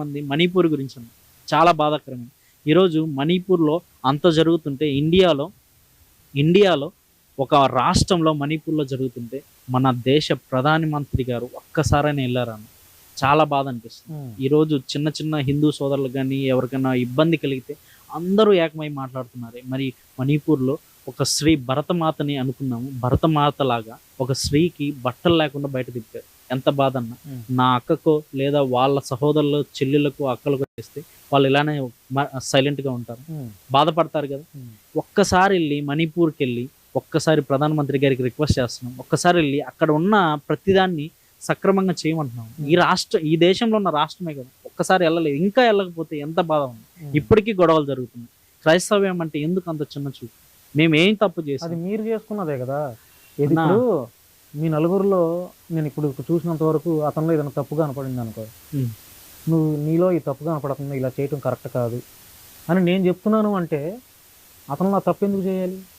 మంది మణిపూర్ గురించి. చాలా బాధాకరమే ఈరోజు మణిపూర్లో అంత జరుగుతుంటే ఇండియాలో ఇండియాలో ఒక రాష్ట్రంలో మణిపూర్లో జరుగుతుంటే మన దేశ ప్రధాని మంత్రి గారు ఒక్కసారైనా వెళ్ళారన్న చాలా బాధ అనిపిస్తుంది. ఈరోజు చిన్న చిన్న హిందూ సోదరులకు కానీ ఎవరికైనా ఇబ్బంది కలిగితే అందరూ ఏకమై మాట్లాడుతున్నారు. మరి మణిపూర్లో ఒక స్త్రీ భరతమాతని అనుకున్నాము. భరతమాత లాగా ఒక స్త్రీకి బట్టలు లేకుండా బయట తిప్పారు. ఎంత బాధ అన్న. నా అక్కకో లేదా వాళ్ళ సహోదరులు చెల్లెళ్ళకు అక్కలకు చేస్తే వాళ్ళు ఇలానే సైలెంట్గా ఉంటారు. బాధపడతారు కదా. ఒక్కసారి వెళ్ళి మణిపూర్కి వెళ్ళి ఒక్కసారి ప్రధానమంత్రి గారికి రిక్వెస్ట్ చేస్తున్నాం. ఒక్కసారి వెళ్ళి అక్కడ ఉన్న ప్రతిదాన్ని సక్రమంగా చేయమంటున్నాం. ఈ రాష్ట్ర ఈ దేశంలో ఉన్న రాష్ట్రమే కదా. ఒక్కసారి వెళ్ళలేదు. ఇంకా వెళ్ళకపోతే ఎంత బాధ ఉంది? ఇప్పటికీ గొడవలు జరుగుతున్నాయి. క్రైస్తవ్యం అంటే ఎందుకు అంత చిన్న చూపు? మేము ఏం తప్పు అది చేసాం మీరు చేసుకున్నదే కదా. ఇప్పుడు మీ నలుగురిలో నేను ఇప్పుడు చూసినంత వరకు అతనిలో ఏదైనా తప్పు కనపడింది అనుకో. నువ్వు నీలో ఈ తప్పు కనపడుతుంది ఇలా చేయటం కరెక్ట్ కాదు అని నేను చెప్తున్నాను అంటే అతను నా తప్పు ఎందుకు చేయాలి